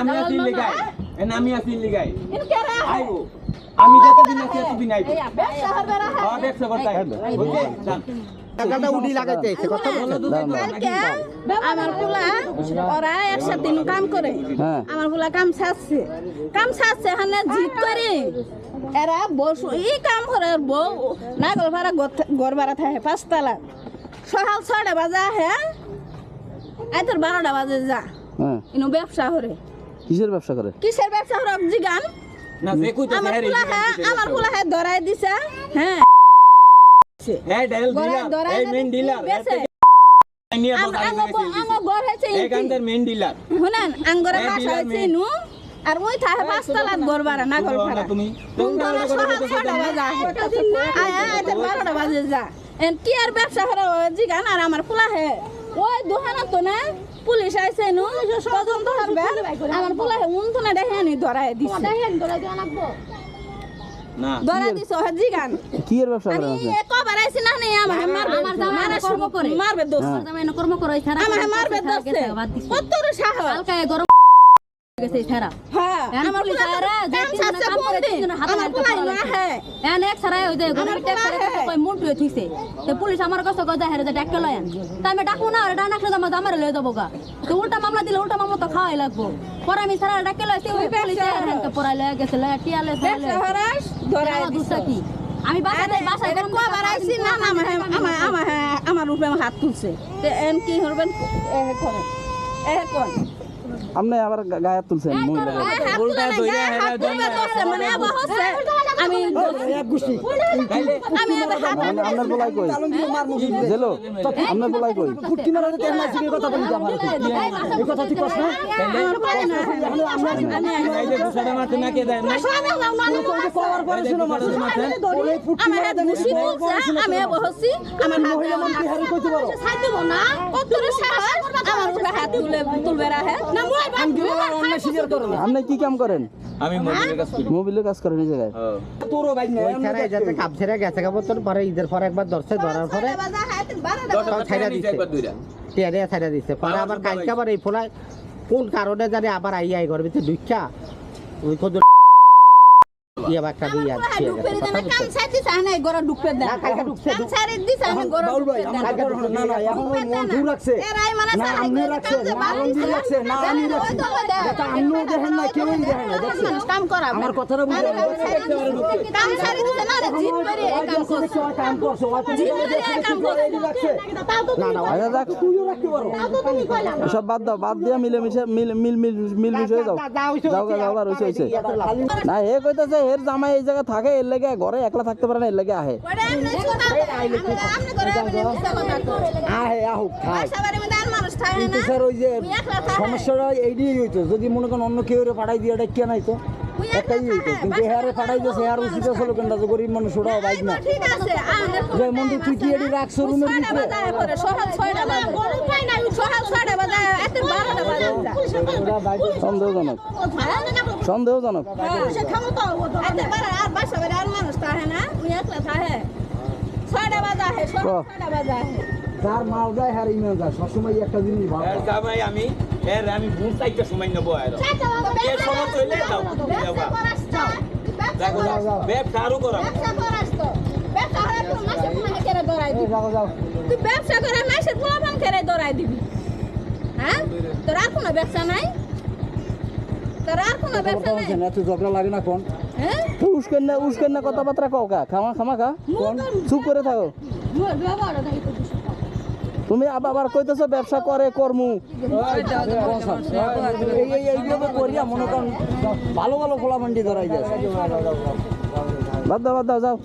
আমি আছি লিগাই আমি আছি লিগাই আইবো আমি যতদিন আছি এতদিন আইবো। হ্যাঁ দেখছ কথা বুঝলি? টাকাটা উডি লাগাইতে এসে কথা কালকে আমার পোলা ওরা একসাথে নু কাম করে। হ্যাঁ। আমার পোলা কাম ছাড়ছে কাম ছাড়ছে হানে জিত করে। এরা বসু এই কাম করে বউ নাগল ভাড়া ঘর ভাড়া থাকে পাঁচতলা। সকাল ছয়টা বাজে আহে। আই তোর বারোটা বাজে যা। হ্যাঁ। ইনু ব্যবসা করে। কিসের ব্যবসা করে? কিসের ব্যবসা করে? জিগান। না যে কইতে আমার হ্যাঁ পোলা হ্যাঁ পোলা হ্যাঁ ধরাই দিছে হ্যাঁ। হ্যাঁ ডিলার এই মেন ডিলার আর ওই থাকে পাঁচতলাত ঘর ভাড়া না ঘর ভাড়া তুমি। বাজে যা। কি আর ব্যবসা করে জিগান আর আমার পোলা হে ওই দোকানত তো না পুলিশ আইছে নু। তদন্ত করবে আমার পোলা উন তো না দেখে নি ধরাই দিছে না ধরাই দিছে হে জিগান। কি এর ব্যবসা আপনি এ কবার আইছি না নেই আমার মারবে। আমার জামাই মারা কর্ম করে। মারবে দোষ। হ্যাঁ। জামাই এনে কর্ম করে ছাড়া আমার মারবে দোষ কত সাহস? কালকে গরম গেছে ছাড়া। হ্যাঁ। আমার পুলিশ যে কাম কাম করে দিন? তিনজনে আমার হাতে না লাগছে। এন এক সারাই ওই যে গরম ট্যাক্স করে কই তে পুলিশ আমার কাছে হেরে যে তা আমি ডাকু না আর ডানা খেলে আমার লয়ে গা। তো উল্টা মামলা দিলে উল্টা মামলা তো খাওয়াই লাগবো। পরে আমি সারা ডাকে লইছি ওই পুলিশ হেনকে পড়াই লয়ে গেছে লয়ে টিয়ালে ব্যবসা হরাস ধরাই দুসা কি? আমি বাসা বাসায় গরম কবার আইছি না না আমার আমার আমার আমার উপরে হাত তুলছে। তে এন কি হরবেন? এ করে এ কোন আপনি আবার গায়ে তুলছেন। মহিলা আমি আমি আপনার বলাই কই? জেলো আপনার বলাই কই? আমার পারে না? আমি এই যে দুসাটা মারতে না? কে দেয় না? আমার তুলে তুলবে রাহে না মই আপনি কি কাম করেন? আমি মোবিলের কাজ করি মোবিলের কাজ করেন এই জায়গায়? ওইখানে যাতে কাপ ছেড়ে গেছে কাপড় তোর পরে ঈদের পরে একবার ধরছে ধরার পরে নিচে দিছে। একবার দুইটা। দিছে। পরে আবার কালকে আবার এই ফোলায় কোন কারণে জানি আবার আই আই ঘর ভিতরে দুইটা ওই ইয়ে বাচ্চা দুই আর গেছে কথা বুঝছ? ছাড় দিছে না গড়া ঢুকতে দেন না, কালকে ঢুকছে, কাম ছাড়ে দিছে আমি গড়া ঢুকতে দেন কালকে ঢুকছে। না না এখন মন দূর রাখছে। এরাই মানে না আপনি রাখছে না আপনি রাখছে না আমি রাখছি। এটা আপনিও দেখেন না কেউই দেখেন না দেখছেন? কাম করা। আমার কথাটা বুঝে কাম ছাড়ে দিছে না রে জিত করে কাম করছে। কাম করছে জিত করে এই না না আচ্ছা তুইও রাখতে পারো সব বাদ দাও বাদ দিয়া মিলে মিশে মিল মিল মিল মিল মিশে যাও যাও যাও হইছে না হে কইতাছে হের জামাই এই জায়গা থাকে এর লেগে ঘরে একলা থাকতে পারে না এর লেগে আহে। আহে আহুক খায় কিন্তু স্যার ওই যে। সমস্যাটা এইটাই হইতো যদি মনে করেন অন্য কেউ পাঠাই দিয়ে এটা কে নাই তো একটাই হইতো। কিন্তু হেয়ারে পাঠাই দিয়েছে হেয়ার উচিত আসলে কেনটা যে গরিব মানুষ ওরাও বাইক না যে তুই কি এটি রাখছো রুমের ভিতরে। সন্দেহজনক। সন্দেহজনক। আহে যার মাল যায় হ্যার ইমেল যায় সবসময় একটা জিনিস ভালো আমি এর আমি বুঝ চাইতে সময় নেব আর সময় চলে যাও ব্যবসা আরও করে। মাসের পোলাপান খেরে দৌড়াই দিবি। হ্যাঁ? তোর আর কোনো ব্যবসা নাই তোর আর কোনো কথা ব্যবসা নাই বলছেন এত ঝগড়া লাগে না কোন হ্যাঁ? উস্কেন না উস্কেন না কথাবার্তা কও কা খামা খামা কোন চুপ করে থাকো। তুমি আবার আবার কইতেছো ব্যবসা করে কর্মু। এই এই করিয়া মনে করেন ভালো ভালো ফোলা মান্ডি ধরাই যায় বাদ দাও বাদ দাও যাও।